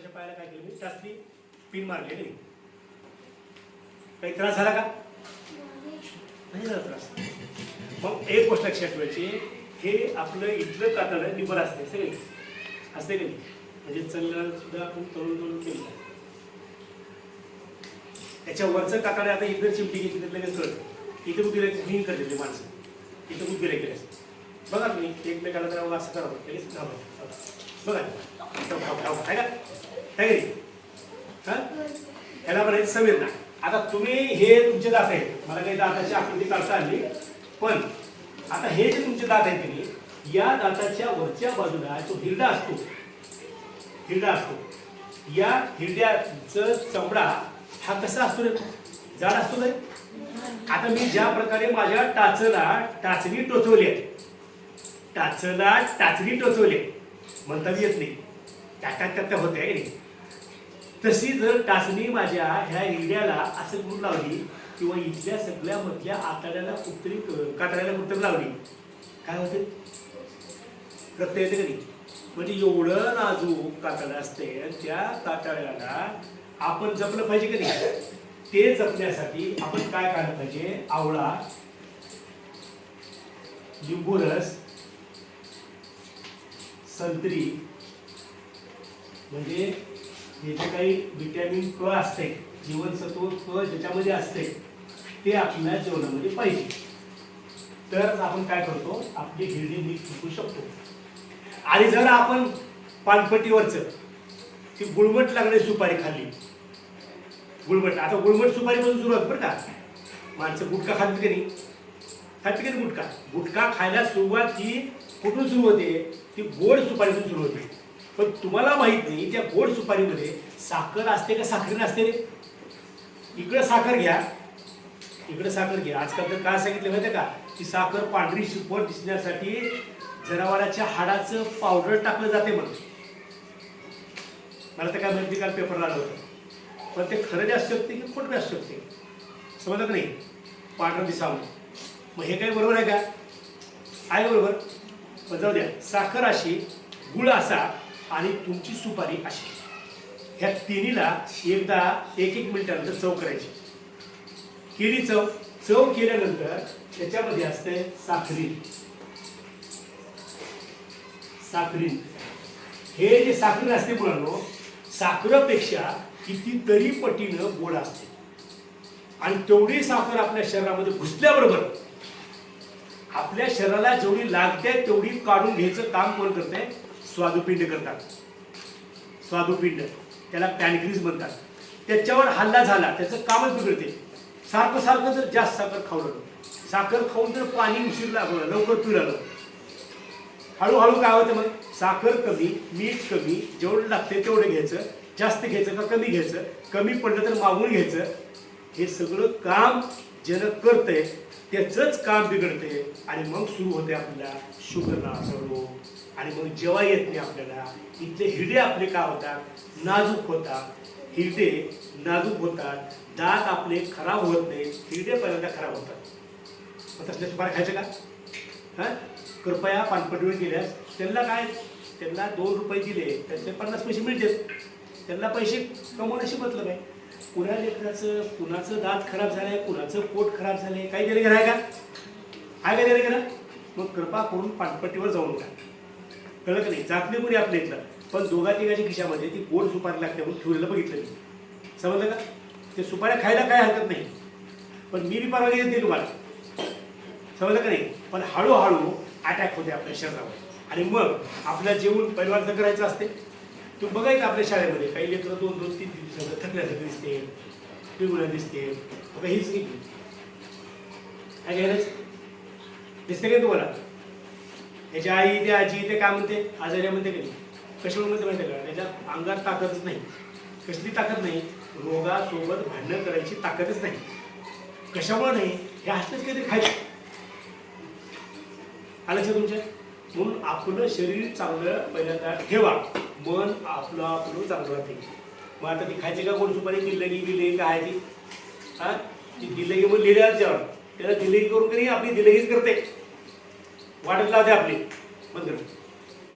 बोटाच्या पाहायला काय केलं मी? जास्ती पिन मारली नाही. काही त्रास झाला का? नाही झाला त्रास. मग एक गोष्ट लक्षात ठेवायची हे आपलं इथलं कातड निबर असते सगळे. असते का नाही? म्हणजे चलण्याला सुद्धा आपण तळून तळून केलं त्याच्या वरचं कातड आता इथं चिमटी घेतली तर लगेच कळत. इथं बुद्धी हिंग करते माणसं. इथं बुद्धी केले बघा तुम्ही एकमेकाला जरा असं करा लगेच घाबरा. बघा आहे का? आहे का नाही? ह्याला म्हणायचं संवेदना आता तुम्ही हे तुमचे दात आहेत. मला काही दाताची आकृती काढता आली. पण आता हे जे तुमचे दात आहेत तुम्ही या दाताच्या वरच्या बाजूला जो हिरडा असतो हिरडा असतो या हिरड्याचं चमडा हा कसा असतो रे? जाड असतो रे? आता मी ज्या प्रकारे माझ्या टाचला टाचणी टोचवली आहे. टाचला टाचणी टोचवले. म्हणता येत नाही. टाटा टाटा होते आहे नाही? तशी जर टाचणी माझ्या ह्या हिरड्याला असं करून लावली किंवा इथल्या सगळ्या मधल्या आतड्याला उत्तरी कातड्याला उत्तर लावली काय होते? रक्त येते का नाही? म्हणजे एवढं नाजूक कातडं असते त्या कातड्याला आपण जपलं पाहिजे का नाही? ते जपण्यासाठी आपण काय करायला पाहिजे? आवळा लिंबू रस संत्री. म्हणजे हे जे काही व्हिटॅमिन क असते जीवनसत्व क ज्याच्यामध्ये असते ते आपल्या जेवणामध्ये पाहिजे. तर आपण काय करतो आपली हिरडी नीट चुकू शकतो. आणि जर आपण पानपट्टीवरचं ती गुळमट लागणारी सुपारी खाल्ली. गुळमट आता गुळमट सुपारी म्हणून सुरुवात बरं का. माणसं गुटखा खातात की नाही? खाते की नाही गुटखा? गुटखा खायला सुरुवात ही कुठून सुरू होते? ती गोड सुपारीतून सुरू होते. पण तुम्हाला माहीत नाही त्या गोड सुपारीमध्ये साखर असते का साखर नसते रे? इकडं साखर घ्या. इकडं साखर घ्या. आजकाल तर काय सांगितलं माहिती का? की साखर पांढरी शिपट दिसण्यासाठी जनावराच्या हाडाचं पावडर टाकलं जाते म्हणून. मला तर काय माहिती काल पेपरला आलं होतं. पण ते खरं जे असू शकते की खोटं असू शकते. समजलं नाही? पांढरं दिसावं मग हे काही बरोबर आहे का? आहे बरोबर. जाऊ द्या साखर अशी गुळ असा आणि तुमची सुपारी अशी. ह्या तिन्हीला एकदा एक एक मिनिटानंतर चव करायची. केली चव चव केल्यानंतर त्याच्यामध्ये असते साखरी. साखरी. हे जे साखरी असते मुलांनो साखरेपेक्षा कितीतरी पटीनं गोड असते. आणि तेवढी साखर आपल्या शरीरामध्ये घुसल्याबरोबर आपल्या शरीराला जेवढी लागते तेवढी काढून घ्यायचं काम कोण करते स्वादुपिंड करतात. स्वादुपिंड त्याला पॅनक्रीज म्हणतात. त्याच्यावर हल्ला झाला त्याचं कामच बिघडते. सारखं सारखं जर जास्त साखर खावलं साखर खाऊन जर पाणी उशीर लागलं लवकर पिरालं हळूहळू काय होतं मग? साखर कमी मीठ कमी जेवढं लागते तेवढं घ्यायचं. जास्त घ्यायचं का कमी घ्यायचं? कमी पडलं तर मागून घ्यायचं. हे सगळं काम ज्यानं करतंय त्याचंच काम बिघडते आणि मग सुरू होते आपल्याला शुगर रोग आणि मग जेव्हा येत नाही आपल्याला इथले हिरडे आपले काय होतात? नाजूक होतात. हिरडे नाजूक होतात. दात आपले खराब होत नाही हिरडे पहिल्यांदा खराब होतात. मग तसल्या सुपारी खायचं का? हां? कृपया पानपटीवर गेल्यास त्यांना काय? त्यांना दोन रुपये दिले त्यांचे पन्नास पैसे मिळतात. त्यांना पैसे कमवण्याशी मतलब आहे कुणा लेखनाचं कुणाचं दात खराब झालंय कुणाचं पोट खराब झालंय. काही दिले गेलं आहे का? आहे का दिले गेलं मग कृपा करून पानपट्टीवर जाऊ नका कळलं का नाही? जात नाही कोणी आपल्या इथलं. पण दोघा तिघाच्या खिशामध्ये ती गोड सुपारी लागते म्हणून ठेवलेलं बघितलं मी. समजलं का? ते सुपाऱ्या खायला काय हरकत नाही. पण मी बी परवानगी देते तुम्हाला. समजलं का नाही? पण हळूहळू अटॅक होते आपल्या शरीरावर. आणि मग आपलं जेवण परिवार करायचं असते. तू बघायचं आपल्या शाळेमध्ये. काही लेकरं दोन दोन तीन तीन दिवसात थकल्यासारखं दिसते पिवळं दिसते. बघा हीच नाही काय घ्यायलाच दिसते काय तुम्हाला? त्याच्या आई ते आजी ते काय म्हणते? आजारी म्हणते कधी कशावर म्हणते माहिती का? त्याच्या अंगात ताकदच नाही. कसली ताकद नाही? रोगासोबत भांडणं करायची ताकदच नाही. कशामुळे नाही? हे असलंच काहीतरी खायचं. आलं तुमच्या? म्हणून आपलं शरीर चांगलं पहिल्यांदा ठेवा. मन आपलं आपलं चांगलं राहते. मग आता ती खायची का कोण? सुपारी दिल्लगी बिल्लगी काय आहे ती? हा? ती दिल्लगी म्हणून लिहिल्याच जेवण त्याला दिल्लगी करून की आपली दिल्लगीच करते. वाटत लावते आपली. बंद करते